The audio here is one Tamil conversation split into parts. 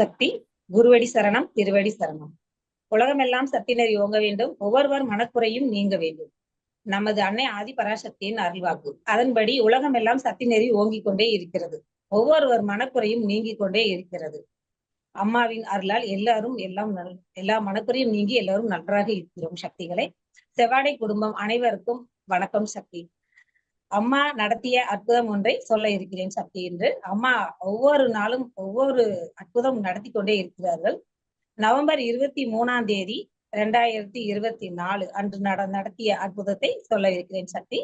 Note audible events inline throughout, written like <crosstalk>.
சக்தி குருவடி சரணம் திருவடி சரணம். உலகமெல்லாம் சத்தினர் ஓங்க வேண்டும். ஒவ்வொருவர் மனக்குறையும் நீங்க வேண்டும். நமது அன்னை ஆதி பராசக்தியின் அருள்வாக்கு அதன்படி உலகமெல்லாம் சத்தினரி ஓங்கிக் கொண்டே இருக்கிறது. ஒவ்வொருவர் மனக்குறையும் நீங்கிக் கொண்டே இருக்கிறது. அம்மாவின் அருளால் எல்லாரும் எல்லாம் நல் எல்லா மனக்குறையும் நீங்கி எல்லாரும் நன்றாக இருக்கிறோம் சக்திகளை. செவ்வாடை குடும்பம் அனைவருக்கும் வணக்கம் சக்தி. அம்மா நடத்திய அற்புதம் ஒன்றை சொல்ல இருக்கிறேன் சக்தி என்று. அம்மா ஒவ்வொரு நாளும் ஒவ்வொரு அற்புதம் நடத்தி கொண்டே இருக்கிறார்கள். நவம்பர் இருபத்தி மூணாம் தேதி இரண்டாயிரத்தி இருபத்தி நாலு அன்று நட நடத்திய அற்புதத்தை சொல்ல இருக்கிறேன் சக்தி.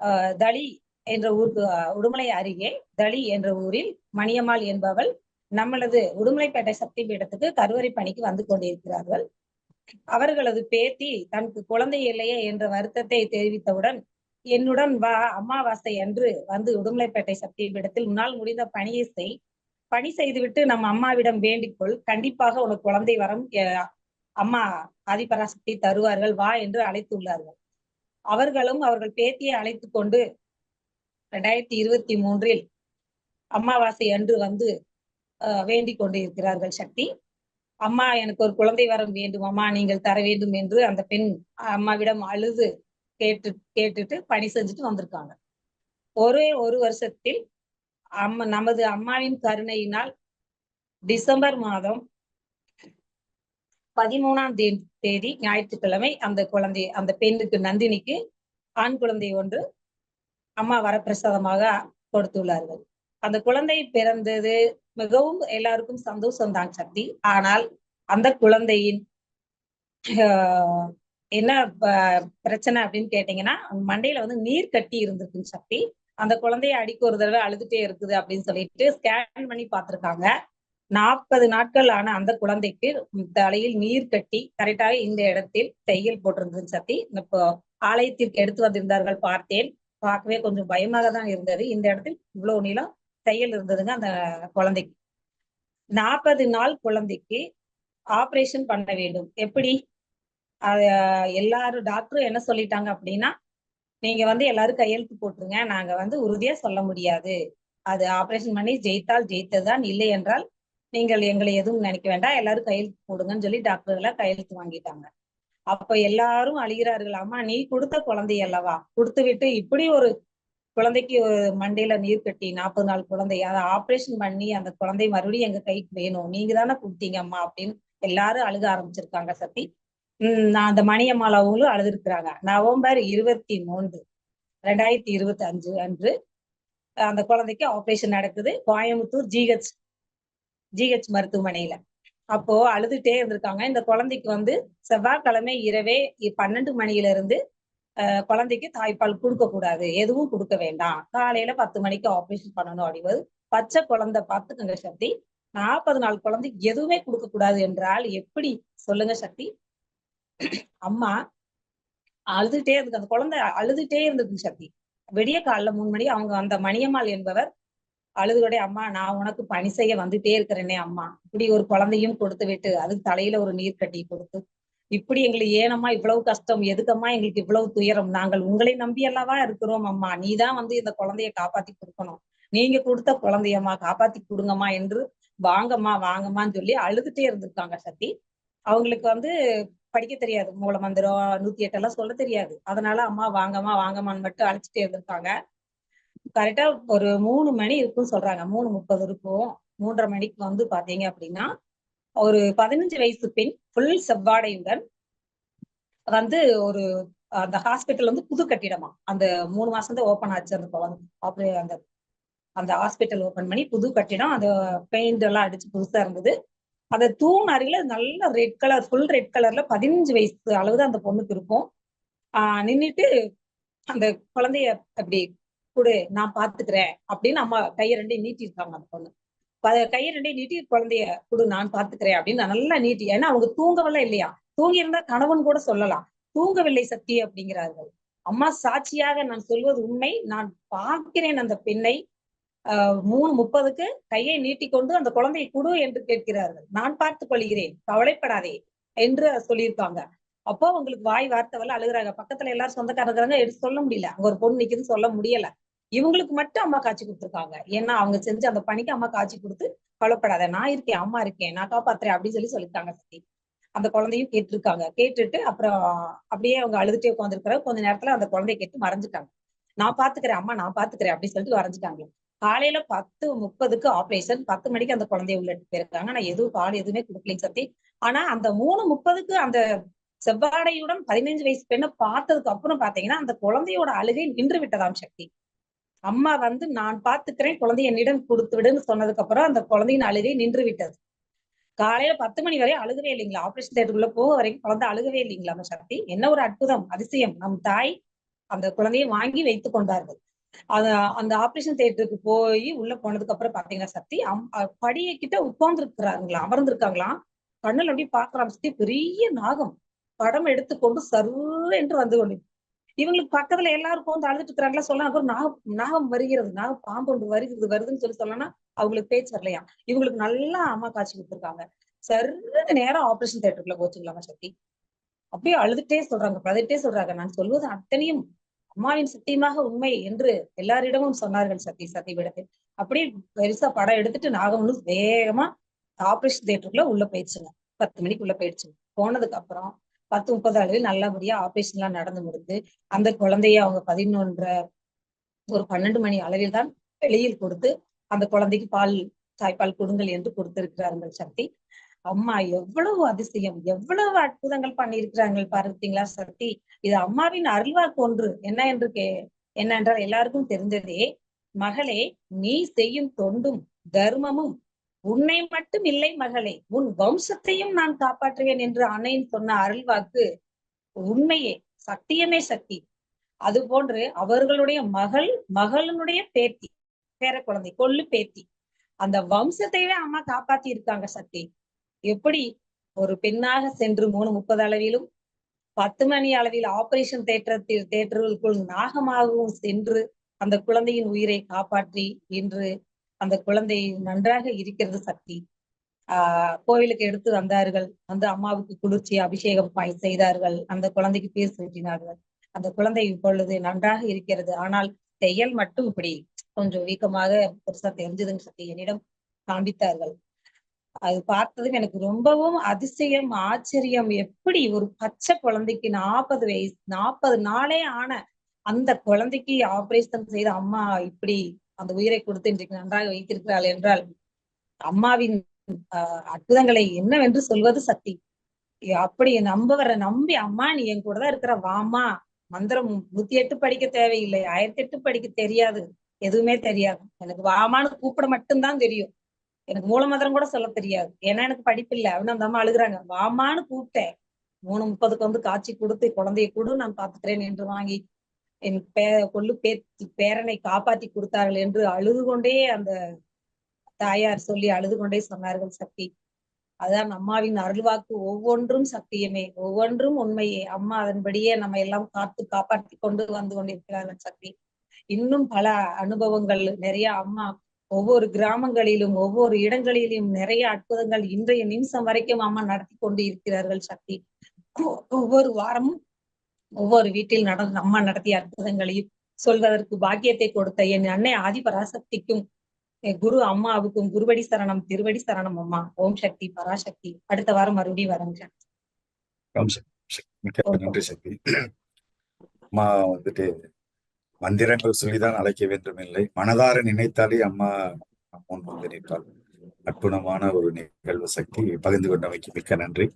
ஆஹ் தளி என்ற ஊருக்கு உடுமலை அருகே தளி என்ற ஊரில் மணியம்மாள் என்பவள் நம்மளது உடுமலைப்பேட்டை சக்தி பீடத்துக்கு கருவறை பணிக்கு வந்து கொண்டிருக்கிறார்கள். அவர்களது பேத்தி தனக்கு குழந்தை இல்லையே என்ற வருத்தத்தை தெரிவித்தவுடன் என்னுடன் வா அமாவாசை அன்று வந்து உடுமலைப்பேட்டை சக்தி பீடத்தில் உன்னால் முடிந்த பணியை செய். பணி செய்துவிட்டு நம் அம்மாவிடம் வேண்டிக்கொள். கண்டிப்பாக உனக்கு குழந்தை வரம் அம்மா ஆதிபராசக்தி தருவார்கள். வா என்று அழைத்துள்ளார்கள். அவர்களும் அவர்கள் பேத்தியை அழைத்து கொண்டு ரெண்டாயிரத்தி இருபத்தி மூன்றில் அமாவாசை அன்று வந்து வேண்டிக் கொண்டு இருக்கிறார்கள் சக்தி. அம்மா எனக்கு ஒரு குழந்தை வரம் வேண்டும். அம்மா நீங்கள் தர வேண்டும் என்று அந்த பெண் அம்மாவிடம் அழுது கேட்டு கேட்டுட்டு பணி செஞ்சுட்டு வந்திருக்காங்க. ஒரே ஒரு வருஷத்தில் அம்மா நமது அம்மாவின் கருணையினால் டிசம்பர் மாதம் பதிமூணாம் தேதி ஞாயிற்றுக்கிழமை அந்த குழந்தை அந்த பெண்ணுக்கு நந்தினிக்கு ஆண் குழந்தை ஒன்று அம்மா வரப்பிரசாதமாக கொடுத்துள்ளார்கள். அந்த குழந்தை பிறந்தது மிகவும் எல்லாருக்கும் சந்தோஷம் தான் சக்தி. ஆனால் அந்த குழந்தையின் என்ன பிரச்சனை அப்படின்னு கேட்டீங்கன்னா மண்டையில வந்து நீர் கட்டி இருந்திருக்குன்னு சக்தி அந்த குழந்தைய அடிக்க ஒரு தடவை அழுதுட்டே இருக்குது அப்படின்னு சொல்லிட்டு ஸ்கேன் பண்ணி பார்த்திருக்காங்க. நாற்பது நாட்கள் ஆன அந்த குழந்தைக்கு தலையில் நீர் கட்டி கரெக்டாக இந்த இடத்தில் தையல் போட்டிருந்தது சக்தி இப்போ ஆலயத்திற்கு எடுத்து வந்திருந்தார்கள் பார்த்தேன். பார்க்கவே கொஞ்சம் பயமாக தான் இருந்தது. இந்த இடத்தில் இவ்வளவு நீளம் தையல் இருந்ததுங்க அந்த குழந்தைக்கு. நாற்பது நாள் குழந்தைக்கு ஆபரேஷன் பண்ண வேண்டும். எப்படி? எல்லாரும் டாக்டரும் என்ன சொல்லிட்டாங்க அப்படின்னா நீங்க வந்து எல்லாரும் கையெழுத்து போட்டுருங்க. நாங்க வந்து உறுதியா சொல்ல முடியாது. அது ஆபரேஷன் பண்ணி ஜெயித்தால் ஜெயித்ததுதான் இல்லை என்றால் நீங்கள் எங்களை எதுவும் நினைக்க வேண்டாம். எல்லாரும் கையெழுத்து போடுங்கன்னு சொல்லி டாக்டர்களை கையெழுத்து வாங்கிட்டாங்க. அப்ப எல்லாரும் அழுகிறார்கள் அம்மா நீ கொடுத்த குழந்தை அல்லவா? கொடுத்து விட்டு இப்படி ஒரு குழந்தைக்கு மண்டையில நீர் கட்டி நாற்பது நாள் குழந்தை அதை ஆபரேஷன் பண்ணி அந்த குழந்தை மறுபடியும் எங்க கைக்கு வேணும்? நீங்க தானே கொடுத்தீங்க அம்மா அப்படின்னு எல்லாரும் அழுக ஆரம்பிச்சிருக்காங்க சத்தி. நான் அந்த மணியம்மாள் அவங்களும் அழுதுருக்குறாங்க. நவம்பர் இருபத்தி மூன்று ரெண்டாயிரத்தி இருபத்தி அஞ்சு அன்று அந்த குழந்தைக்கு ஆபரேஷன் நடக்குது. கோயம்புத்தூர் ஜிஹெச் ஜிஹெச் மருத்துவமனையில. அப்போ அழுதுட்டே இருந்திருக்காங்க. இந்த குழந்தைக்கு வந்து செவ்வாய்க்கிழமை இரவே பன்னெண்டு மணியில இருந்து குழந்தைக்கு தாய்ப்பால் கொடுக்க கூடாது எதுவும் கொடுக்க வேண்டாம். காலையில பத்து மணிக்கு ஆபரேஷன் பண்ணணும் அப்படிங்கிறது பச்சை குழந்தை பார்த்துக்கங்க சக்தி. நாற்பது நாள் குழந்தைக்கு எதுவுமே கொடுக்க கூடாது என்றால் எப்படி? சொல்லுங்க சக்தி. அம்மா அழுதுட்டே இருக்கு அந்த குழந்தை அழுதுட்டே இருந்தது சக்தி. விடிய காலைல மூணு மணி அவங்க அந்த மணியம்மாள் என்பவர் அழுதுகொடே அம்மா நான் உனக்கு பணி செய்ய வந்துட்டே இருக்கிறேனே அம்மா. இப்படி ஒரு குழந்தையும் கொடுத்து விட்டு அதுக்கு தலையில ஒரு நீர் கட்டி கொடுத்து இப்படி எங்களுக்கு ஏனம்மா இவ்வளவு கஷ்டம்? எதுக்கம்மா எங்களுக்கு இவ்வளவு துயரம்? நாங்கள் உங்களை நம்பி அல்லவா இருக்கிறோம் அம்மா. நீதான் வந்து இந்த குழந்தைய காப்பாத்தி கொடுக்கணும். நீங்க கொடுத்த குழந்தையம்மா காப்பாத்தி கொடுங்கம்மா என்று வாங்கம்மா வாங்கம்மான்னு சொல்லி அழுதுட்டே இருந்திருக்காங்க சக்தி. அவங்களுக்கு வந்து படிக்க தெரியாது. மூல மந்திரம் நூத்தி எட்டு எல்லாம் சொல்ல தெரியாது. அதனால அம்மா வாங்கம்மா வாங்கம்மான்னு மட்டும் அழைச்சிட்டே இருந்திருக்காங்க. கரெக்டா ஒரு மூணு மணி இருக்கும்னு சொல்றாங்க. மூணு முப்பது இருக்கும். மூன்றரை மணிக்கு வந்து பாத்தீங்க அப்படின்னா ஒரு பதினஞ்சு வயசு பெண் ஃபுல் செவ்வாடையுடன் வந்து ஒரு அந்த ஹாஸ்பிட்டல் வந்து புது கட்டிடமா. அந்த மூணு மாசம் தான் ஓப்பன் ஆச்சு அந்த அந்த அந்த ஹாஸ்பிட்டல் ஓப்பன் பண்ணி புது கட்டிடம் அந்த பெயிண்ட் எல்லாம் அடிச்சு புதுசா இருந்தது. அந்த தூண் அருகில நல்ல ரெட் கலர் ஃபுல் ரெட் கலர்ல பதினஞ்சு வயசு அளவுதான் அந்த பொண்ணுக்கு இருக்கும். ஆஹ் நின்றுட்டு அந்த குழந்தைய அப்படி கொடு நான் பாத்துக்கிறேன் அப்படின்னு அம்மா கையை ரெண்டையும் நீட்டிருக்காங்க அந்த பொண்ணு. கையை ரெண்டையும் நீட்டி குழந்தைய கொடு நான் பாத்துக்கிறேன் அப்படின்னு நல்லா நீட்டி ஏன்னா அவங்க தூங்கவெல்லாம் இல்லையா? தூங்கி இருந்தா கணவன் கூட சொல்லலாம். தூங்கவில்லை சக்தி அப்படிங்கிறார்கள். அம்மா சாட்சியாக நான் சொல்வது உண்மை. நான் பார்க்கிறேன் அந்த பெண்ணை. மூணு முப்பதுக்கு கையை நீட்டிக்கொண்டு அந்த குழந்தையை குடு என்று கேட்கிறார்கள். நான் பார்த்துக் கொள்கிறேன். கவலைப்படாதே என்று சொல்லியிருக்காங்க. அப்போ உங்களுக்கு வாய் வார்த்தை வரல அழுகுறாங்க. பக்கத்துல எல்லாரும் சொந்தக்காரங்க எடுத்து சொல்ல முடியல. அங்க ஒரு பொண்ணு நிக்குதுன்னு சொல்ல முடியல. இவங்களுக்கு மட்டும் அம்மா காட்சி கொடுத்துருக்காங்க. ஏன்னா அவங்க செஞ்ச அந்த பணிக்கு அம்மா காட்சி கொடுத்து கவலைப்படாத நான் இருக்கேன் அம்மா இருக்கேன் நான் காப்பாத்துறேன் அப்படின்னு சொல்லி சொல்லியிருக்காங்க சக்தி அந்த குழந்தையும் கேட்டிருக்காங்க. கேட்டுட்டு அப்புறம் அப்படியே அவங்க அழுதுட்டே உட்காந்துருக்கிற கொஞ்ச நேரத்துல அந்த குழந்தைய கேட்டு மறைஞ்சிட்டாங்க. நான் பாத்துக்கிறேன் அம்மா நான் பாத்துக்கிறேன் அப்படின்னு சொல்லிட்டு வரைஞ்சிட்டாங்க. காலையில பத்து முப்பதுக்கு ஆபரேஷன் பத்து மணிக்கு அந்த குழந்தைய உள்ள போயிருக்காங்க. ஆனா எதுவும் பால் எதுவுமே கொடுக்கலைங்க சக்தி. ஆனா அந்த மூணு முப்பதுக்கு அந்த செவ்வாடையுடன் பதினைஞ்சு வயசு பெண்ணை பார்த்ததுக்கு அப்புறம் பாத்தீங்கன்னா அந்த குழந்தையோட அழுகை நின்று விட்டதாம் சக்தி. அம்மா வந்து நான் பாத்துக்கிறேன் குழந்தைய என்னிடம் கொடுத்து விடுன்னு சொன்னதுக்கு அப்புறம் அந்த குழந்தையின் அழுகை நின்று விட்டது. காலையில பத்து மணி வரை அழுகவே இல்லைங்களா? ஆபரேஷன் தேட்டருக்குள்ள போக வரைக்கும் குழந்தை அழுகவே இல்லைங்களா நம்ம சக்தி? என்ன ஒரு அற்புதம் அதிசயம். நம் தாய் அந்த குழந்தையை வாங்கி வைத்துக் கொண்டார்கள். அத அந்த ஆபரேஷன் தியேட்டருக்கு போய் உள்ள போனதுக்கு அப்புறம் பாத்தீங்கன்னா சக்தி படிய படியை கிட்ட உட்கார்ந்து இருக்கிறாங்களா அமர்ந்திருக்காங்களாம் கண்ணுல அப்படியே பாக்குறாங்க சக்தி பெரிய நாகம் படம் எடுத்துக்கொண்டு சர்வ என்று வந்து கொண்டு இவங்களுக்கு பக்கத்துல எல்லாரும் வந்து அழுதுட்டு இருக்கிறாங்களா சொல்லலாம். அப்புறம் நாகம் நாகம் வருகிறது நாகம் பாம்பு ஒன்று வருகிறது வருதுன்னு சொல்லி சொல்லலாம் அவங்களுக்கு பேச்சு வரலையா? இவங்களுக்கு நல்லா அம்மா காட்சி கொடுத்துருக்காங்க. சர்வ நேரம் ஆபரேஷன் தேட்டருக்குள்ள போச்சுங்களாமா சக்தி. அப்படியே அழுதுட்டே சொல்றாங்க பதட்டே சொல்றாங்க. நான் சொல்வது அத்தனையும் அம்மாவின் சத்தியமாக உண்மை என்று எல்லாரிடமும் சொன்னார்கள் சக்தி சத்தியவிடத்தில் அப்படியே பெருசா படம் எடுத்துட்டு நாகமனு வேகமா ஆபரேஷன் தியேட்டருக்குள்ள உள்ள போயிடுச்சுங்க. பத்து மணிக்கு உள்ள போயிடுச்சுங்க போனதுக்கு அப்புறம் பத்து முப்பது அளவில் நல்லபடியா ஆபரேஷன் எல்லாம் நடந்து முடிந்து அந்த குழந்தைய அவங்க பதினொன்றரை ஒரு பன்னெண்டு மணி அளவில் தான் வெளியில் கொடுத்து அந்த குழந்தைக்கு பால் தாய்ப்பால் கொடுங்கள் என்று கொடுத்திருக்கிறார்கள் சக்தி. அம்மா எவ்வளவு அதிசயம். எவ்வளவு அற்புதங்கள் பண்ணியிருக்கிறாங்க பார்த்தீங்களா சக்தி. இது அம்மாவின் அருள்வாக்கு ஒன்று. என்ன என்று கே என்னென்றால் எல்லாருக்கும் தெரிஞ்சதே மகளே நீ செய்யும் தொண்டும் தர்மமும் உன்னை மட்டும் இல்லை மகளே. உன் வம்சத்தையும் நான் காப்பாற்றுவேன் என்று அன்னையின் சொன்ன அருள்வாக்கு உண்மையே சத்தியமே சக்தி. அது போன்று அவர்களுடைய மகள் மகளினுடைய பேத்தி பேர குழந்தை கொள்ளு பேத்தி. அந்த வம்சத்தையே அம்மா காப்பாத்தி இருக்காங்க சக்தி. எப்படி ஒரு பெண்ணாக சென்று மூணு முப்பது அளவிலும் பத்து மணி அளவில் ஆபரேஷன் தேட்டரத்தில் தேட்டருக்குள் நாகமாகவும் சென்று அந்த குழந்தையின் உயிரை காப்பாற்றி இன்று அந்த குழந்தை நன்றாக இருக்கிறது சக்தி. ஆஹ் கோவிலுக்கு எடுத்து வந்தார்கள். வந்து அம்மாவுக்கு குளிர்ச்சி அபிஷேகம் செய்தார்கள். அந்த குழந்தைக்கு பேர் சூட்டினார்கள் அந்த குழந்தை இப்பொழுது நன்றாக இருக்கிறது. ஆனால் செயல் மட்டும் இப்படி கொஞ்சம் வீக்கமாக பெருசா தெரிஞ்சதுன்னு சக்தி என்னிடம் காண்பித்தார்கள். அது பார்த்ததும் எனக்கு ரொம்பவும் அதிசயம் ஆச்சரியம். எப்படி ஒரு பச்சை குழந்தைக்கு நாற்பது வயசு நாற்பது நாளே ஆன அந்த குழந்தைக்கு ஆபரேஷன் செய்த அம்மா இப்படி அந்த உயிரை கொடுத்து இன்றைக்கு நன்றாக வைத்திருக்கிறாள் என்றால் அம்மாவின் அற்புதங்களை என்னவென்று சொல்வது சக்தி அப்படி நம்பவரை நம்பி அம்மா நீ என் கூட தான் இருக்கிற வாமா மந்திரம் நூத்தி எட்டு படிக்க தேவையில்லை. ஆயிரத்தி எட்டு படிக்க தெரியாது. எதுவுமே தெரியாது. எனக்கு வாமான்னு கூப்பிட மட்டும்தான் தெரியும். எனக்கு மூல கூட சொல்ல தெரியாது. ஏன்னா எனக்கு படிப்பு இல்லை. அவனு அந்த அம்மா அழுகுறாங்க. வாமான்னு கூப்பிட்டேன். மூணு முப்பதுக்கு வந்து காட்சி கொடுத்து குழந்தைய கொடு நான் பாத்துக்கிறேன் என்று வாங்கி என் பே கொள்ளு பேத்தி பேரனை காப்பாற்றி கொடுத்தார்கள் என்று அழுது கொண்டே அந்த தாயார் சொல்லி அழுது கொண்டே சொன்னார்கள் சக்தி. அதான் அம்மாவின் அருள்வாக்கு ஒவ்வொன்றும் சத்தியமே. ஒவ்வொன்றும் உண்மையே. அம்மா அதன்படியே நம்ம எல்லாம் காத்து காப்பாற்றி கொண்டு வந்து கொண்டிருக்கிறார்கள் சக்தி. இன்னும் பல அனுபவங்கள் நிறைய அம்மா ஒவ்வொரு கிராமங்களிலும் ஒவ்வொரு இடங்களிலும் நிறைய அற்புதங்கள் இன்றைய நிமிஷம் வரைக்கும் அம்மா நடத்தி கொண்டு இருக்கிறார்கள் சக்தி ஒவ்வொரு வாரமும் ஒவ்வொரு வீட்டில் நடந்த அம்மா நடத்திய அற்புதங்களையும் சொல்வதற்கு பாக்கியத்தை கொடுத்த என் அன்னை ஆதிபராசக்திக்கும் குரு அம்மாவுக்கும் குருவடி சரணம் திருவடி சரணம் அம்மா. ஓம் சக்தி பராசக்தி. அடுத்த வாரம் மறுபடியும் வரங்க. நன்றி சக்தி. அம்மா வந்துட்டு மந்திரங்கள் சொல்லிதான் அழைக்க வேண்டும் இல்லை மனதார நினைத்தாலே அம்மா முன் வந்து நிற்பாள். அற்புதமான ஒரு நிகழ்வு சக்தி. பகிர்ந்து கொண்டமைக்கு மிக்க நன்றி.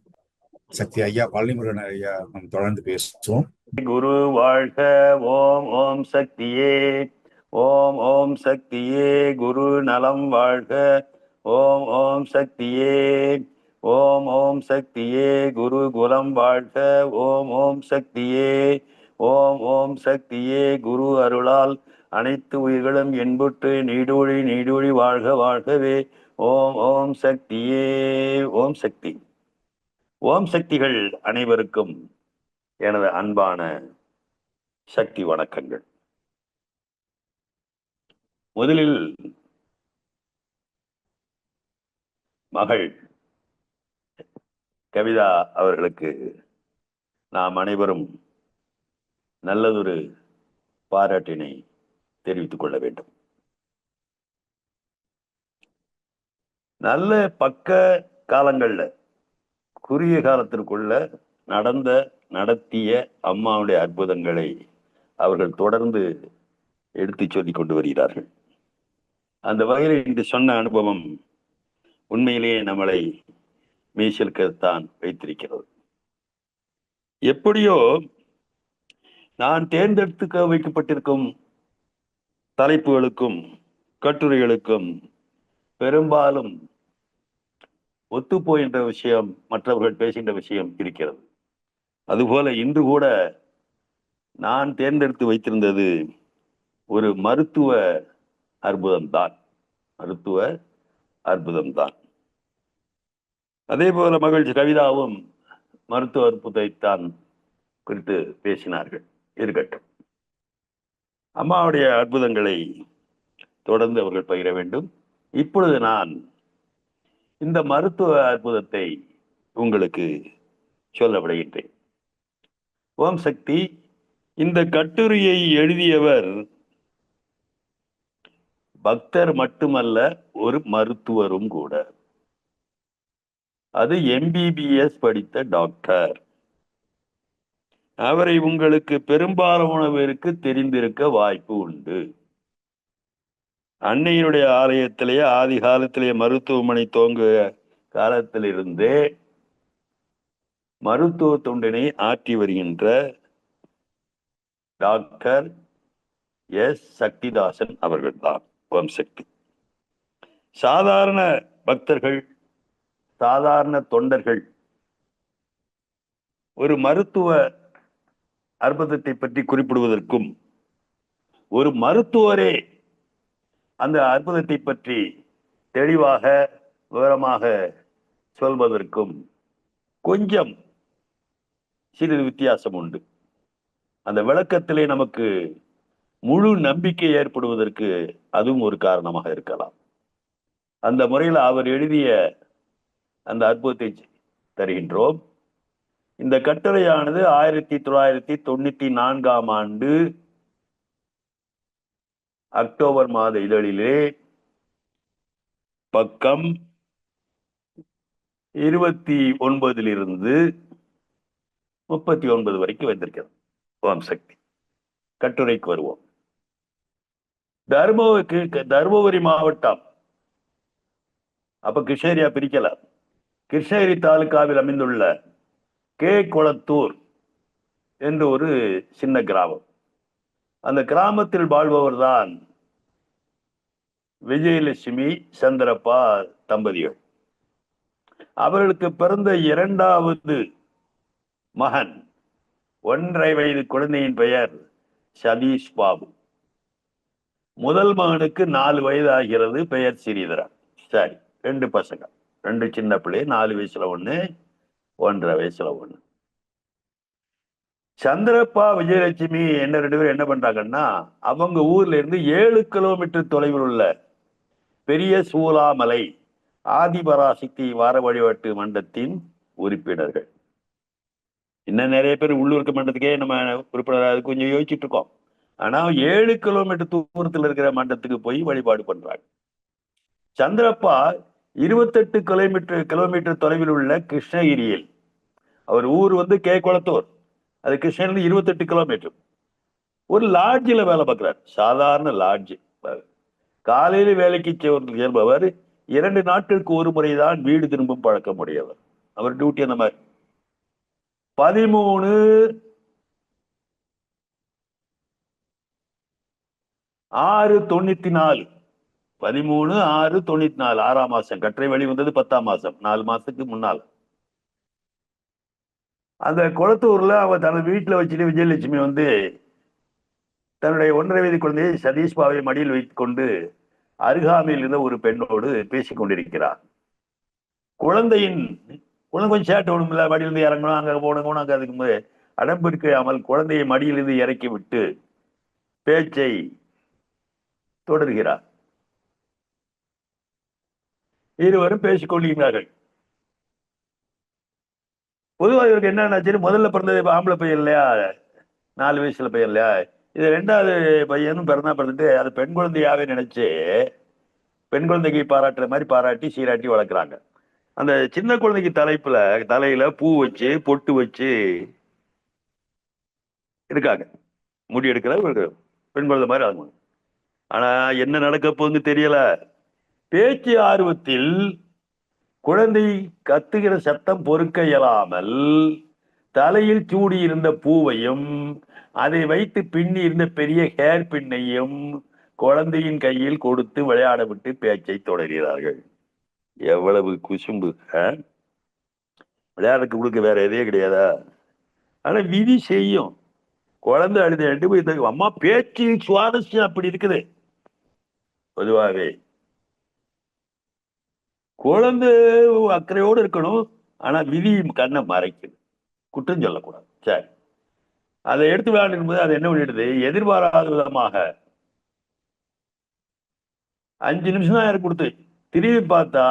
சக்தி ஐயா பழனிமுருகன் ஐயா நாம் தொடர்ந்து பேசுவோம். குரு வாழ்க. ஓம் ஓம் சக்தியே. ஓம் ஓம் சக்தியே. குரு நலம் வாழ்க. ஓம் ஓம் சக்தியே. ஓம் ஓம் சக்தியே. குரு குலம் வாழ்க. ஓம் ஓம் சக்தியே. ஓம் ஓம் சக்தியே குரு அருளால் அனைத்து உயிர்களும் என்புற்று நீடூழி நீடூழி வாழ்க வாழ்கவே. ஓம் ஓம் சக்தியே ஓம் சக்தி. ஓம் சக்திகள் அனைவருக்கும் எனது அன்பான சக்தி வணக்கங்கள். முதலில் மகள் கவிதா அவர்களுக்கு நாம் அனைவரும் நல்லதொரு பாராட்டினை தெரிவித்துக் கொள்ள வேண்டும். நல்ல பக்க காலங்கள்ல குறுகிய காலத்திற்குள்ள நடந்த நடத்திய அம்மாவுடைய அற்புதங்களை அவர்கள் தொடர்ந்து எடுத்து சொல்லி கொண்டு வருகிறார்கள். அந்த வகையில் இன்று சொன்ன அனுபவம் உண்மையிலேயே நம்மளை மெய்சிலுக்கத்தான் வைத்திருக்கிறது. எப்படியோ நான் தேர்ந்தெடுத்துக்க வைக்கப்பட்டிருக்கும் தலைப்புகளுக்கும் கட்டுரைகளுக்கும் பெரும்பாலும் ஒத்துப்போகின்ற விஷயம் மற்றவர்கள் பேசுகின்ற விஷயம் இருக்கிறது. அதுபோல இன்று கூட நான் தேர்ந்தெடுத்து வைத்திருந்தது ஒரு மருத்துவ அற்புதம்தான். மருத்துவ அற்புதம்தான். அதே போல மகிழ்ச்சி கவிதாவும் மருத்துவ அற்புதத்தைத்தான் குறித்து பேசினார்கள். இருக்கட்டும். அம்மாவுடைய அற்புதங்களை தொடர்ந்து அவர்கள் பகிர வேண்டும். இப்பொழுது நான் இந்த மருத்துவ அற்புதத்தை உங்களுக்கு சொல்ல விடுகின்றேன் ஓம் சக்தி. இந்த கட்டுரையை எழுதியவர் பக்தர் மட்டுமல்ல ஒரு மருத்துவரும் கூட. அது எம்பிபிஎஸ் படித்த டாக்டர். அவரை உங்களுக்கு பெரும்பாலானவருக்கு தெரிந்திருக்க வாய்ப்பு உண்டு. அன்னையினுடைய ஆலயத்திலேயே ஆதி காலத்திலேயே மருத்துவமனை துவங்குக காலத்திலிருந்தே மருத்துவ தொண்டினை ஆற்றி வருகின்ற டாக்டர் எஸ். சக்திதாசன் அவர்கள்தான் ஓம் சக்தி சாதாரண பக்தர்கள் சாதாரண தொண்டர்கள் ஒரு மருத்துவ அற்புதத்தை பற்றி குறிப்பிடுவதற்கும் ஒரு மருத்துவரே அந்த அற்புதத்தை பற்றி தெளிவாக விவரமாக சொல்வதற்கும் கொஞ்சம் சிறிது வித்தியாசம் உண்டு. அந்த விளக்கத்திலே நமக்கு முழு நம்பிக்கை ஏற்படுவதற்கு அதுவும் ஒரு காரணமாக இருக்கலாம். அந்த முறையில் அவர் எழுதிய அந்த அற்புதத்தை தருகின்றோம். இந்த கட்டுரையானது ஆயிரத்தி தொள்ளாயிரத்தி தொண்ணூத்தி நான்காம் ஆண்டு அக்டோபர் மாத இதழிலே. பக்கம் இருபத்தி ஒன்பதிலிருந்து முப்பத்தி ஒன்பது வரைக்கும் வந்திருக்கிறது. ஓம் சக்தி. கட்டுரைக்கு வருவோம். தர்மபுரி தருமபுரி மாவட்டம். அப்ப கிருஷ்ணகிரியா பிரிக்கல கிருஷ்ணகிரி தாலுகாவில் அமைந்துள்ள கே குளத்தூர் என்று ஒரு சின்ன கிராமம். அந்த கிராமத்தில் வாழ்பவர் தான் விஜயலட்சுமி சந்திரப்பா தம்பதிகள். அவர்களுக்கு பிறந்த இரண்டாவது மகன் ஒன்றரை வயது குழந்தையின் பெயர் சதீஷ் பாபு. முதல் மகனுக்கு நாலு வயது ஆகிறது பெயர் சிறீதரன் சரி ரெண்டு பசங்க ரெண்டு சின்ன பிள்ளை நாலு வயசுல ஒன்று ஒன்றரை வயசுல ஒண்ணு. சந்திரப்பா விஜயலட்சுமி என்ன ரெண்டு பேரும் என்ன பண்றாங்கன்னா அவங்க ஊர்ல இருந்து ஏழு கிலோமீட்டர் தொலைவில் உள்ள பெரிய சூலாமலை ஆதிபராசக்தி வார வழிபாட்டு மன்றத்தின் உறுப்பினர்கள். இன்னும் நிறைய பேர் உள்ளூருக்கு மன்றத்துக்கே நம்ம உறுப்பினர் அது கொஞ்சம் யோசிச்சுட்டு இருக்கோம். ஆனா ஏழு கிலோமீட்டர் தூரத்தில் இருக்கிற மன்றத்துக்கு போய் வழிபாடு பண்றாங்க. சந்திரப்பா இருபத்தெட்டு கிலோமீட்டர் கிலோமீட்டர் தொலைவில் உள்ள கிருஷ்ணகிரியில். அவர் ஊர் வந்து கே. குளத்தூர். அது கிருஷ்ணகிரி இருபத்தெட்டு கிலோமீட்டர் ஒரு லாட்ஜில் வேலை பார்க்குறார். சாதாரண லாட்ஜ் காலையில வேலைக்கு செல்வது- செல்பவர் இரண்டு நாட்களுக்கு ஒரு முறைதான் வீடு திரும்பும் பழக்கம் உடையவர். அவர் டியூட்டி அந்த மாதிரி. பதிமூணு ஆறு தொண்ணூத்தி நாலு. பதிமூணு ஆறு தொண்ணூத்தி நாலு. ஆறாம் மாசம். கற்றை வழி வந்தது பத்தாம் மாசம். நாலு மாசத்துக்கு முன்னால். அந்த குளத்தூர்ல அவ தனது வீட்டில் வச்சுட்டு விஜயலட்சுமி வந்து தன்னுடைய ஒன்றரை வயது குழந்தையை சதீஷ் பாவை மடியில் வைத்துக்கொண்டு அருகாமையில் இருந்த ஒரு பெண்ணோடு பேசிக் கொண்டிருக்கிறார். குழந்தையின் குழந்தை கொஞ்சம் சேட்டை ஒண்ணுமில்ல மடியிலிருந்து இறங்கணும். அங்க போனோம் அங்கே அதுக்கு போது அடம்பிருக்காமல் குழந்தையை மடியிலிருந்து இறக்கி விட்டு பேச்சை தொடர்கிறார். இருவரும் பேசிக்கொள்கிறார்கள் பொதுவாக இவருக்கு என்ன ஆச்சுன்னு முதல்ல பிறந்தது இப்ப ஆம்பளை பையன் இல்லையா? நாலு வயசுல பையன் இல்லையா? இது ரெண்டாவது பையனும் பிறந்தா பிறந்துட்டு அது பெண் குழந்தையாவே நினைச்சு பெண் குழந்தைக்கு பாராட்டுற மாதிரி பாராட்டி சீராட்டி வளர்க்குறாங்க. அந்த சின்ன குழந்தைக்கு தலைப்புல தலையில பூ வச்சு பொட்டு வச்சு இருக்காங்க. முடி எடுக்கிற பெண் குழந்தை மாதிரி ஆகும் ஆனா என்ன நடக்க போகுதுன்னு தெரியல. பேச்சு ஆர்வத்தில் குழந்தை கத்துகிற சத்தம் பொறுக்க இயலாமல் தலையில் சூடி இருந்த பூவையும் அதை வைத்து பின்னி இருந்த பெரிய ஹேர் பின்னையும் குழந்தையின் கையில் கொடுத்து விளையாட விட்டு பேச்சை தொடர்கிறார்கள். எவ்வளவு குசும்பு ஆ? விளையாடுறதுக்கு உங்களுக்கு வேற எதையே கிடையாதா? ஆனா விதி செய்யும். குழந்தை அழுது ரெண்டு போய் இந்த அம்மா பேச்சு சுவாரஸ்யம் அப்படி இருக்குது. பொதுவாகவே குழந்தை அக்கறையோடு இருக்கணும். ஆனா விதி கண்ணை மறைக்குது. குற்றம் சொல்லக்கூடாது. சரி. அதை எடுத்து விளையாடும் போது அது என்ன பண்ணிடுது? எதிர்பாராத விதமாக அஞ்சு நிமிஷம் தான் எனக்கு கொடுத்து. திரும்பி பார்த்தா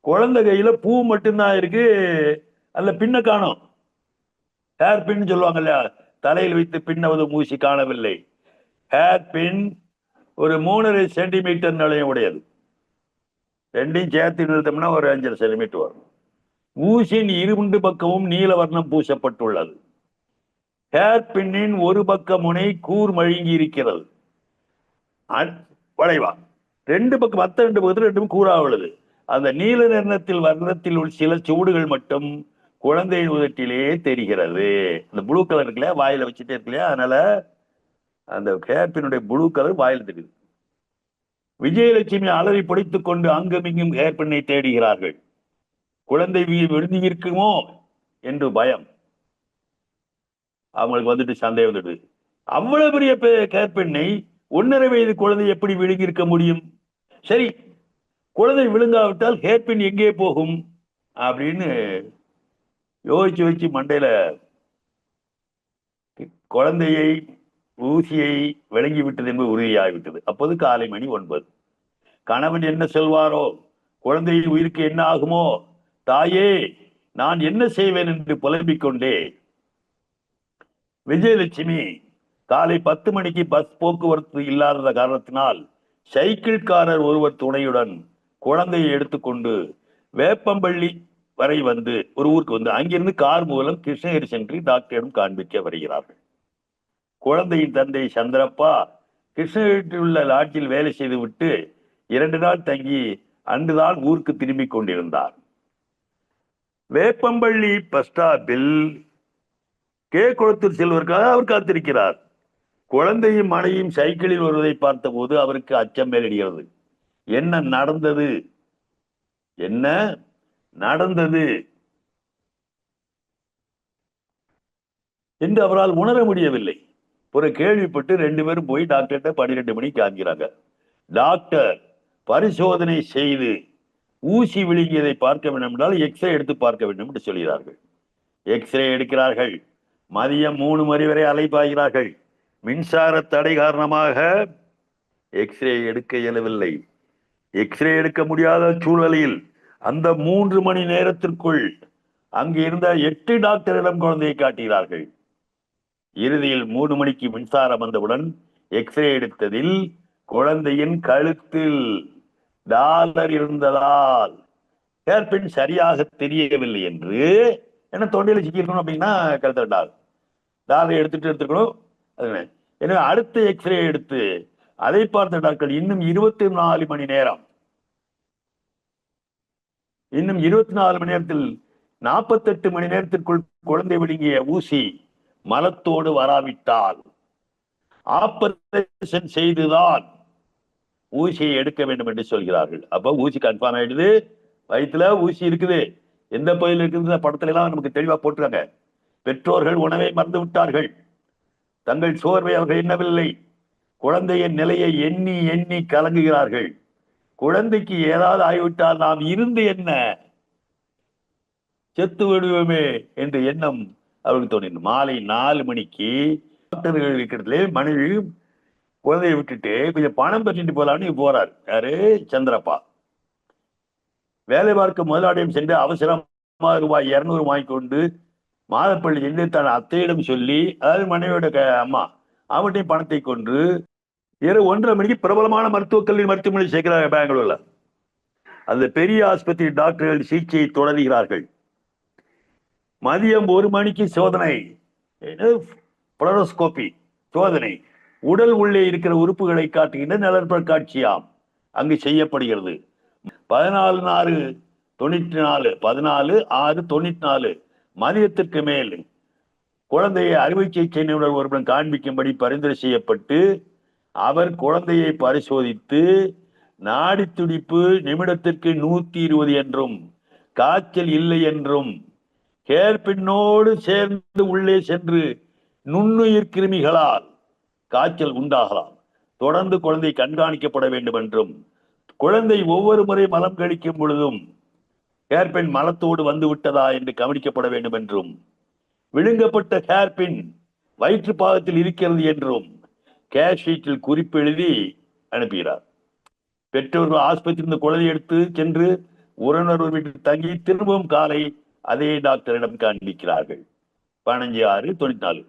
குழந்தை கையில பூ மட்டும்தான் இருக்கு. அதுல பின்ன காணும். ஹேர் பின் சொல்லுவாங்க இல்லையா தலையில் வைத்து பின்னவது மூசி காணவில்லை. ஹேர் பின் ஒரு மூணரை சென்டிமீட்டர் நிலையம் உடையது. ரெண்டையும் சேர்த்து நிறுத்தம்னா ஒரு அஞ்சரை சென்டிமீட்டர் வரும். ஊசியின் இருமுண்டு பக்கமும் நீல வர்ணம் பூசப்பட்டுள்ளது. ஹேர் பின்னின் ஒரு பக்க முனை கூர் மழுங்கி இருக்கிறது. வளைவா. ரெண்டு பக்கம் மற்ற ரெண்டு பக்கத்தில் ரெண்டும் கூறாக உள்ளது அந்த நீல நிறத்தில் வர்ணத்தில் உள்ள சில சூடுகள் மட்டும் குழந்தை உதட்டிலே தெரிகிறது. அந்த ப்ளூ கலர் இருக்குல்லையா வாயில வச்சுட்டே இருக்கலையா அதனால அந்த ஹேர் பின்னுடைய ப்ளூ கலர் வாயில் தெரியுது. விஜயலட்சுமி அலறி பிடித்துக் கொண்டு அங்குமிங்கும் ஹேர் பின்னை தேடுகிறார்கள். குழந்தை வி- விழுந்து இருக்குமோ என்று பயம். அவங்களுக்கு வந்துட்டு சந்தேகம் வந்துடுது. அவ்வளவு பெரிய பெ- ஹேர் வயது குழந்தை எப்படி விழுங்கியிருக்க முடியும்? சரி குழந்தை விழுங்காவிட்டால் ஹேர்பின் எங்கே போகும்? அப்படின்னு யோசிச்சு வச்சு மண்டையில குழந்தையை ஊசியை விளங்கிவிட்டது என்பது உறுதியாகிவிட்டது. அப்போது காலை மணி ஒன்பது. கணவன் என்ன செல்வாரோ? குழந்தையின் உயிருக்கு என்ன ஆகுமோ? தாயே நான் என்ன செய்வேன் என்று புலம்பிக் கொண்டே விஜயலட்சுமி காலை பத்து மணிக்கு பஸ் போக்குவரத்து இல்லாத காரணத்தினால் சைக்கிள்காரர் ஒருவர் துணையுடன் குழந்தையை எடுத்துக்கொண்டு வேப்பம்பள்ளி வரை வந்து ஒரு ஊருக்கு வந்து அங்கிருந்து கார் மூலம் கிருஷ்ணகிரி சென்று டாக்டரிடம் காண்பிக்க வருகிறார்கள். குழந்தையின் தந்தை சந்திரப்பா கிருஷ்ணகிரியில் உள்ள லாட்ஜில் வேலை செய்துவிட்டு இரண்டு நாள் தங்கி அன்றுதான் ஊருக்கு திரும்பிக் கொண்டிருந்தார். வேப்பம்பள்ளி பஸ் ஸ்டாப்பில் கே. குளத்தூர் செல்வதற்காக அவர் காத்திருக்கிறார். குழந்தையும் மனையும் சைக்கிளில் வருவதை பார்த்தபோது அவருக்கு அச்சம் மேலிடுகிறது. என்ன நடந்தது? என்ன நடந்தது? என்று அவரால் உணர முடியவில்லை. ஒரு கேள்விப்பட்டு ரெண்டு பேரும் போய் டாக்டர்கிட்ட பன்னிரெண்டு மணிக்கு காண்கிறாங்க டாக்டர் பரிசோதனை செய்து ஊசி விழுங்கியதை பார்க்க வேண்டும் என்றால் எக்ஸ்ரே எடுத்து பார்க்க வேண்டும் என்று சொல்கிறார்கள். எக்ஸ்ரே எடுக்கிறார்கள். மதியம் மூணு மணி வரை அலைப்பாய்கிறார்கள் மின்சார தடை காரணமாக எக்ஸ்ரே எடுக்க இயலவில்லை. எக்ஸ்ரே எடுக்க முடியாத சூழலில் அந்த மூன்று மணி நேரத்திற்குள் அங்கு இருந்த எட்டு டாக்டரிடம் குழந்தையை காட்டுகிறார்கள். இறுதியில் மூணு மணிக்கு மின்சாரம் வந்தவுடன் எக்ஸ்ரே எடுத்ததில் குழந்தையின் கழுத்தில் டாலர் இருந்ததால் ஹேர்பின் சரியாக தெரியவில்லை என்று என்ன தொண்டையில் சிக்கியிருக்கணும் அப்படின்னா கழுத்தில் டாலர். எடுத்துட்டு எடுத்துக்கணும் எனவே அடுத்த எக்ஸ்ரே எடுத்து அதை பார்த்த டாக்டர் இன்னும் இருபத்தி நாலு மணி நேரம். இன்னும் இருபத்தி நாலு மணி நேரத்தில் நாற்பத்தெட்டு மணி நேரத்திற்குள் குழந்தை விழுங்கிய ஊசி மலத்தோடு வராவிட்டால் ஆபரேஷன் செய்துதான் ஊசியை எடுக்க வேண்டும் என்று சொல்கிறார்கள். அப்ப ஊசி கன்ஃபார்ம் ஆயிடுது. வயிற்றுல ஊசி இருக்குது. எந்த பகுதியில் இருக்குது படத்துல எல்லாம் நமக்கு தெளிவா போட்டுருக்காங்க. பெற்றோர்கள் உணவை மறந்து விட்டார்கள். தங்கள் சோர்வை அவர்கள் எண்ணவில்லை. குழந்தையின் நிலையை எண்ணி எண்ணி கலங்குகிறார்கள். குழந்தைக்கு ஏதாவது ஆகிவிட்டால் நாம் இருந்து என்ன? செத்து விடுவோமே என்ற எண்ணம் அவருக்கு தோணிடு மாலை நாலு மணிக்கு டாக்டர்கள் இருக்கிறதுலே மனைவி குழந்தையை விட்டுட்டு கொஞ்சம் பணம் பெற்றுட்டு போகலான்னு போறார். யாரு? சந்திரப்பா. வேலை பார்க்க முதலாளியம் சென்று அவசரமா ரூபாய் இருநூறு வாங்கி கொண்டு மாதப்பள்ளி சென்று தன் அத்தையிடம் சொல்லி அதாவது மனைவியோட க- அம்மா அவன்கிட்டையும் பணத்தை கொண்டு இரவு ஒன்றரை மணிக்கு பிரபலமான மருத்துவக் கல்வி மருத்துவமனை சேர்க்கிறாங்க பெங்களூர்ல. அந்த பெரிய ஆஸ்பத்திரி டாக்டர்கள் சிகிச்சையை தொடர்கிறார்கள். மதியம் ஒரு மணிக்கு சோதனை. புளரோஸ்கோபி சோதனை. உடல் உள்ளே இருக்கிற உறுப்புகளை காட்டுகின்ற நிலற்பட காட்சியாம். அங்கு செய்யப்படுகிறது. பதினாலு நாலு தொண்ணூற்றி நாலு பதினாலு ஆறு தொண்ணூற்றி நாலு. மதியத்திற்கு மேல். குழந்தையை அறுவை சிகிச்சை நிபுணர் ஒருவன் காண்பிக்கும்படி பரிந்துரை செய்யப்பட்டு அவர் குழந்தையை பரிசோதித்து நாடி துடிப்பு நிமிடத்திற்கு நூத்தி இருபது என்றும் காய்ச்சல் இல்லை என்றும் கேர்பின்னோடு சேர்ந்து உள்ளே சென்று நுண்ணுயிர் கிருமிகளால் காய்ச்சல் உண்டாகலாம். தொடர்ந்து குழந்தை கண்காணிக்கப்பட வேண்டும் என்றும் குழந்தை ஒவ்வொரு முறை மலம் கழிக்கும் பொழுதும் ஹேர்பின் மலத்தோடு வந்து விட்டதா என்று கவனிக்கப்பட வேண்டும் என்றும் விழுங்கப்பட்ட ஹேர்பின் வயிற்று பாகத்தில் இருக்கிறது என்றும் கேஷ் ஷீட்டில் குறிப்பு எழுதி அனுப்புகிறார். பெற்றோர்கள் ஆஸ்பத்திரி குழந்தை எடுத்து சென்று உறவினர் வீட்டில் தங்கி திரும்பவும் காலை அதே டாக்டரிடம் காண்பிக்கிறார்கள். பதினஞ்சு ஆறு தொண்ணூத்தி நாலு.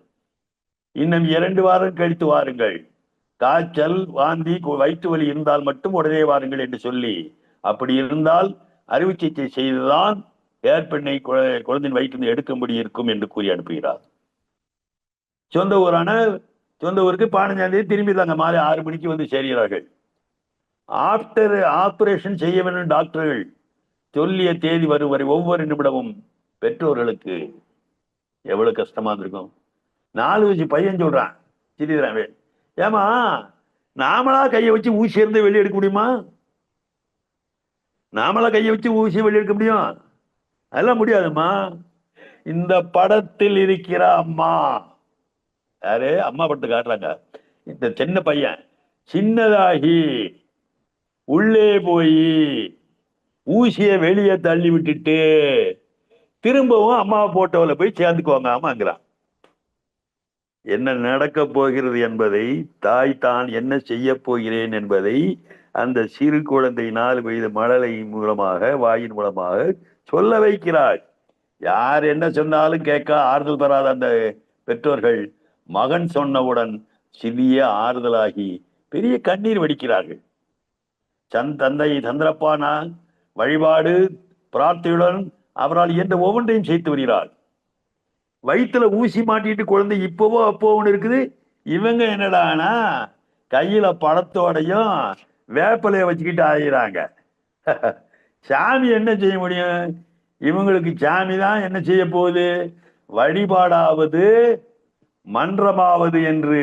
இன்னும் இரண்டு வாரம் கழித்து வாருங்கள். காய்ச்சல் வாந்தி கு- வயிற்று வலி இருந்தால் மட்டும் உடனே வாருங்கள் என்று சொல்லி அப்படி இருந்தால் அறுவை சிகிச்சை செய்துதான் ஏற்பெண்ணை குழ- குழந்தையின் வயிற்றிலிருந்து எடுக்கும்படி இருக்கும் என்று கூறி அனுப்புகிறார். சொந்த ஊரான சொந்த ஊருக்கு பதினஞ்சாம் தேதி திரும்பி தாங்க மாலை ஆறு மணிக்கு வந்து சேர்கிறார்கள். ஆஃப்டர் ஆப்ரேஷன் செய்ய வேண்டும் டாக்டர்கள். சொல்லிய தேதி வரும் வரை ஒவ்வொரு நிமிடமும் பெற்றோர்களுக்கு எவ்வளவு கஷ்டமா இருந்திருக்கும். நாலு வச்சு பையன் சொல்றான் சிறிதரன் ஏமா நாமளா கையை வச்சு ஊசி இருந்து வெளியே எடுக்க முடியுமா? நாமளா கையை வச்சு ஊசி வெளியே எடுக்க முடியும்? அதெல்லாம் முடியாதும்மா. இந்த படத்தில் இருக்கிற அம்மா. யாரு? அம்மா படத்தை காட்டுறாங்க. இந்த சின்ன பையன் சின்னதாகி உள்ளே போய் ஊசியை வெளியே தள்ளி விட்டுட்டு திரும்பவும் அம்மா போட்டோவில் போய் சேர்ந்துக்குவாங்கிறான் என்ன நடக்க போகிறது என்பதை தாய் தான் என்ன செய்ய போகிறேன் என்பதை அந்த சிறு குழந்தை நாலு வயது மழலை மூலமாக வாயின் மூலமாக சொல்ல வைக்கிறாள். யார் என்ன சொன்னாலும் கேட்க ஆறுதல் பெறாத அந்த பெற்றோர்கள் மகன் சொன்னவுடன் சிறிய ஆறுதலாகி பெரிய கண்ணீர் வடிக்கிறார்கள். சந் தந்தை சந்திரப்பானா வழிபாடு பிரார்த்தையுடன் அவரால் எந்த ஒவ்வொன்றையும் செய்து வருகிறார். வயிற்றுல ஊசி மாட்டிட்டு குழந்தை இப்போவோ அப்போவும் இருக்குது இவங்க என்னடானா கையில படத்தோடையும் வேப்பலையை வச்சுக்கிட்டு ஆகிறாங்க <laughs> சாமி என்ன செய்ய முடியும்? இவங்களுக்கு சாமி தான் என்ன செய்ய போகுது? வழிபாடாவது மன்றமாவது என்று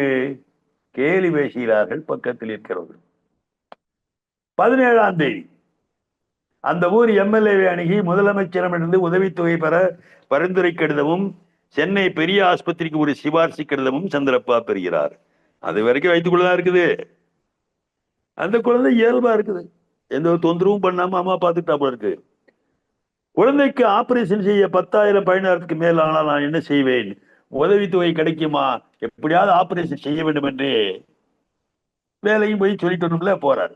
கேலி பேசுகிறார்கள் பக்கத்தில் இருக்கிறவர்கள். பதினேழாம் தேதி. அந்த ஊர் எம்எல்ஏவை அணுகி முதலமைச்சரிடமிருந்து உதவித்தொகை பெற பரிந்துரை கடிதமும் சென்னை பெரிய ஆஸ்பத்திரிக்கு ஒரு சிபாரிசு கடிதமும் சந்திரப்பா பெறுகிறார். அது வரைக்கும் வைத்துக்கொள்ளதான் இருக்குது. அந்த குழந்தை இயல்பா இருக்குது. எந்த ஒரு தொந்தரவும் பண்ணாம அம்மா பார்த்துட்டா போல இருக்கு. குழந்தைக்கு ஆபரேஷன் செய்ய பத்தாயிரம் பதினாயிரத்துக்கு மேல் ஆனால் நான் என்ன செய்வேன்? உதவித்தொகை கிடைக்குமா? எப்படியாவது ஆபரேஷன் செய்ய வேண்டும் என்று வேலையும் போய் சொல்லிட்டு வரணும்ல போறாரு.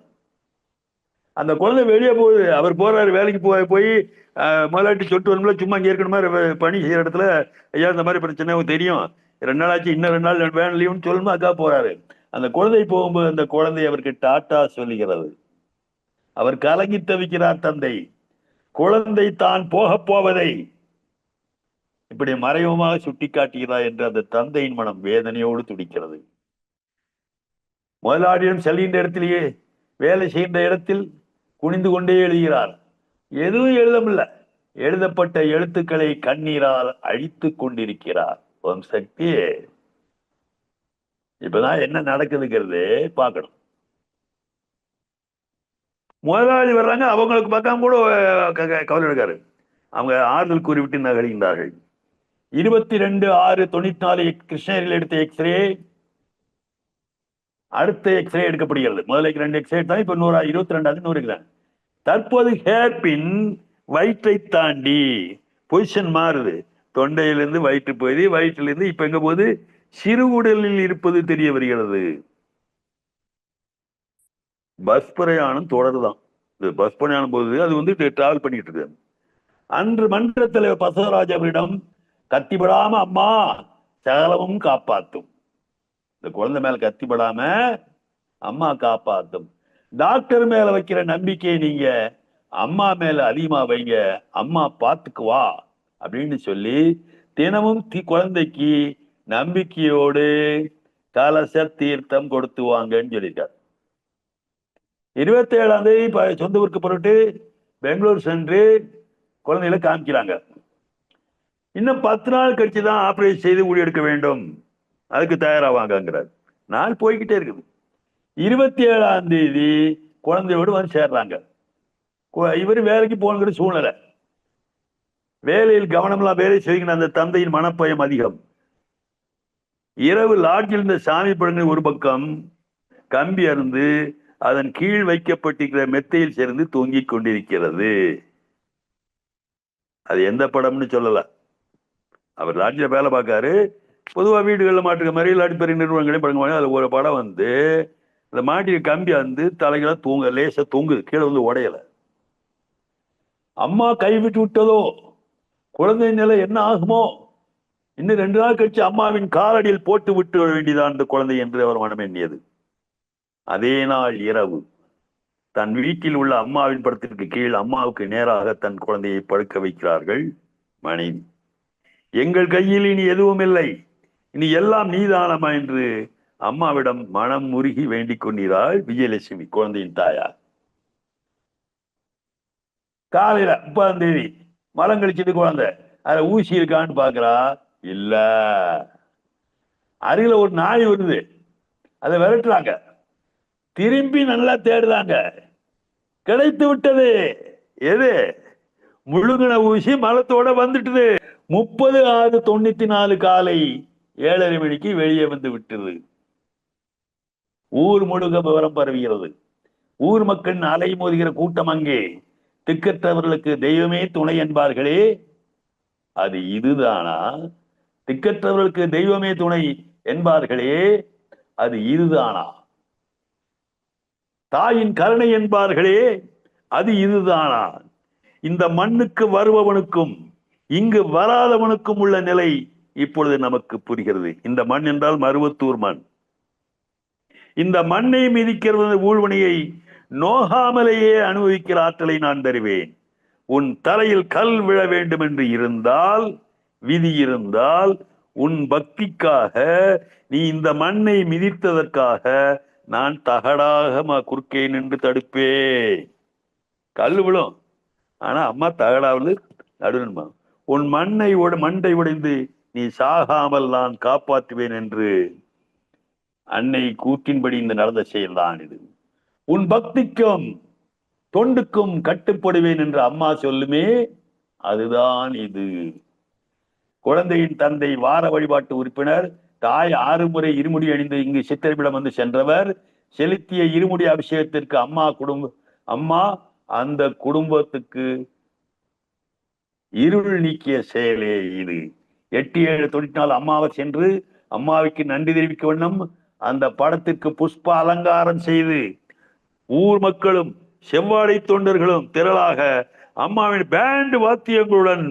அந்த குழந்தை வெளியே போகுது. அவர் போறாரு வேலைக்கு போய் போய் அஹ், முதலாட்டி சொல்லிட்டு வரணும்ல சும்மா இங்க இருக்கிற மாதிரி பணி செய்யற இடத்துல ஐயா இந்த மாதிரி பிரச்சனை தெரியும். ரெண்டு நாள் ஆச்சு இன்னும் ரெண்டு நாள் வேன் லீவுன்னு சொல்லணும் அக்கா போறாரு. அந்த குழந்தை போகும்போது அந்த குழந்தை அவருக்கு டாட்டா சொல்லுகிறது. அவர் கலங்கி தவிக்கிறார் தந்தை. குழந்தை தான் போக போவதை. இப்படி மறைமுகமாக சுட்டிக்காட்டுகிறார் என்று அந்த தந்தையின் மனம் வேதனையோடு துடிக்கிறது. முதலாளியிடம் செல்கின்ற இடத்திலேயே வேலை செய்கின்ற இடத்தில் குனிந்து கொண்டே எழுதுகிறார் எதுவும் எழுதமில்ல எழுதப்பட்ட எழுத்துக்களை கண்ணீரால் அழித்து கொண்டிருக்கிறார். ஓம் சக்தி. இப்பதான் என்ன நடக்குதுங்கிறது பார்க்கணும். முதலாளி வர்றாங்க அவங்களுக்கு பார்க்காம கூட க- கவலை எடுக்காரு அவங்க ஆறுதல் கூறிவிட்டு நகழ்கின்றார்கள் இருபத்தி ரெண்டு ஆறு தொண்ணூத்தி நாலு கிருஷ்ணகிரியில் எடுத்த எக்ஸ்ரே அடுத்த எக்ஸ்ரே எடுக்கப்படுகிறது. முதல்ல ரெண்டு எக்ஸ்ரே தான் இப்போ நூறு இருபத்தி ரெண்டாவது நூறு கிராம் தற்போது ஹேர் பின் வயிற்றை தாண்டி பொசிஷன் மாறுது. தொண்டையிலிருந்து வயிற்று போகுது வயிற்றிலிருந்து இப்ப எங்க சிறு உடலில் இருப்பது தெரிய வருகிறது. பஸ் பிரயாணம் தொடருதான். இது பஸ் பிரயாணம் போகுது அது வந்து டிராவல் பண்ணிட்டு இருக்கு. அன்று மன்ற தலைவர் பசவராஜ் அவரிடம் கத்திவிடாம அம்மா சகலமும் காப்பாத்தும் இந்த குழந்தை மேல கத்திப்படாம அம்மா காப்பாத்தும். டாக்டர் மேல வைக்கிற நம்பிக்கையை நீங்க அம்மா மேல அதிகமா வைங்க. அம்மா பாத்துக்குவா அப்படின்னு சொல்லி தினமும் தி குழந்தைக்கு நம்பிக்கையோடு கலச தீர்த்தம் கொடுத்து வாங்கன்னு சொல்லியிருக்கார். இருபத்தி ஏழாம் தேதி சொந்த ஊருக்கு புறப்பட்டு பெங்களூர் சென்று குழந்தைகளை காமிக்கிறாங்க. இன்னும் பத்து நாள் கழிச்சு தான் ஆபரேஷன் செய்து ஊழி எடுக்க வேண்டும். அதுக்கு தயாராவாங்கிறார் நாள் போய்கிட்டே இருக்குது. இருபத்தி ஏழாம் தேதி குழந்தையோடு வந்து சேர்றாங்க. இவர் வேலைக்கு போகணுங்கிற சூழ்நிலை. வேலையில் கவனமெல்லாம் வேலை செய்கிற அந்த தந்தையின் மனப்பயம் அதிகம். இரவு லாட்ஜில் இருந்த சாமி படங்கள் ஒரு பக்கம் கம்பி அருந்து அதன் கீழ் வைக்கப்பட்டிருக்கிற மெத்தையில் சேர்ந்து தூங்கிக் கொண்டிருக்கிறது. அது எந்த படம்னு சொல்லல. அவர் லாட்ஜில் வேலை பார்க்காரு. பொதுவாக வீடுகளில் மாட்டுக்க மாதிரி இல்லாட்டி பெரிய நிறுவனங்களையும் படங்க அதில் ஒரு படம் வந்து அந்த மாட்டிய கம்பி வந்து தலைகளை தூங்க லேசாக தூங்குது. கீழே வந்து உடையலை. அம்மா கைவிட்டு விட்டதோ? குழந்தை நிலை என்ன ஆகுமோ? இன்னும் ரெண்டு நாள் கழிச்சு அம்மாவின் காலடியில் போட்டு விட்டு விட வேண்டியதான் அந்த குழந்தை என்று அவர் மனம் எண்ணியது. அதே நாள் இரவு தன் வீட்டில் உள்ள அம்மாவின் படத்திற்கு கீழ் அம்மாவுக்கு நேராக தன் குழந்தையை படுக்க வைக்கிறார்கள் மனைவி. எங்கள் கையில் இனி எதுவும் இல்லை. இனி எல்லாம் நீதானமா என்று அம்மாவிடம் மனம் முருகி வேண்டிக் கொண்டிருந்தாள் விஜயலட்சுமி குழந்தையின் தாயார். காலையில முப்பதாம் தேதி மலம் கழிச்சிட்டு குழந்தை. அதுல ஊசி இருக்கான்னு பாக்குறா இல்ல. அருகில ஒரு நாய் வருது. அதை விரட்டுறாங்க. திரும்பி நல்லா தேடுறாங்க. கிடைத்து விட்டது. எது? முழுங்கின ஊசி மலத்தோட வந்துட்டுது. முப்பது ஆறு தொண்ணூத்தி நாலு காலை ஏழரை மணிக்கு வெளியே வந்து விட்டது ஊர் முழுக விவரம் பரவுகிறது ஊர் மக்கள் அலை மோதுகிற கூட்டம் அங்கே. திக்கற்றவர்களுக்கு தெய்வமே துணை என்பார்களே. அது இதுதானா? திக்கற்றவர்களுக்கு தெய்வமே துணை என்பார்களே. அது இதுதானா? தாயின் கருணை என்பார்களே. அது இதுதானா? இந்த மண்ணுக்கு வருபவனுக்கும் இங்கு வராதவனுக்கும் உள்ள நிலை இப்பொழுது நமக்கு புரிகிறது. இந்த மண் என்றால் மருவத்தூர் மண். இந்த மண்ணை மிதிக்கிறது ஊழ்வனையை நோகாமலேயே அனுபவிக்கிற ஆற்றலை நான் தருவேன். உன் தலையில் கல் விழ வேண்டும் என்று இருந்தால் விதி இருந்தால் உன் பக்திக்காக நீ இந்த மண்ணை மிதித்ததற்காக நான் தகடாக குறுக்கே நின்று தடுப்பேன். கல் விழும். ஆனா அம்மா தகடாவது நடுணுமா உன் மண்ணை உட மண்டை உடைந்து நீ சாகாமல் நான் காப்பாற்றுவேன் என்று அன்னை கூற்றின்படி இந்த நடந்த செயல்தான் இது. உன் பக்திக்கும் தொண்டுக்கும் கட்டுப்படுவேன் என்று அம்மா சொல்லுமே அதுதான் இது. குழந்தையின் தந்தை வார வழிபாட்டு உறுப்பினர் தாய் ஆறு முறை இருமுடி அணிந்து இங்கு சித்தரிப்பிடம் வந்து சென்றவர் செலுத்திய இருமுடி அபிஷேகத்திற்கு அம்மா குடும்ப அம்மா அந்த குடும்பத்துக்கு இருள் நீக்கிய செயலே இது. எட்டு ஏழு தொண்ணூற்றி நாலு அம்மாவை சென்று அம்மாவுக்கு நன்றி தெரிவிக்க வண்ணம் அந்த படத்திற்கு புஷ்ப அலங்காரம் செய்து ஊர் மக்களும் செவ்வாடை தொண்டர்களும் திரளாக அம்மாவின் பேண்டு வாத்தியங்களுடன்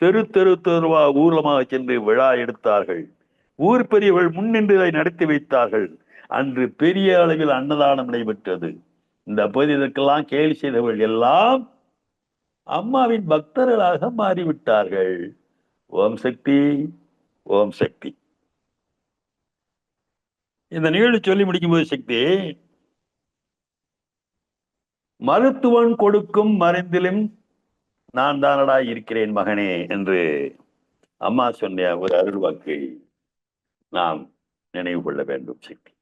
தெரு தெரு தெருவா ஊர்வலமாக சென்று விழா எடுத்தார்கள். ஊர் பெரியவர்கள் முன்னின்று இதை நடத்தி வைத்தார்கள். அன்று பெரிய அளவில் அன்னதானம் நடைபெற்றது. இந்த பகுதி இதற்கெல்லாம் கேலி செய்தவர்கள் எல்லாம் அம்மாவின் பக்தர்களாக மாறிவிட்டார்கள். ஓம் சக்தி ஓம் சக்தி. இந்த நிகழ்வு சொல்லி முடிக்கும்போது சக்தி மருத்துவன் கொடுக்கும் மருந்திலும் நான் தானடா இருக்கிறேன் மகனே என்று அம்மா சொன்ன ஒரு அருள் வாக்கை நாம் நினைவு கொள்ள வேண்டும் சக்தி.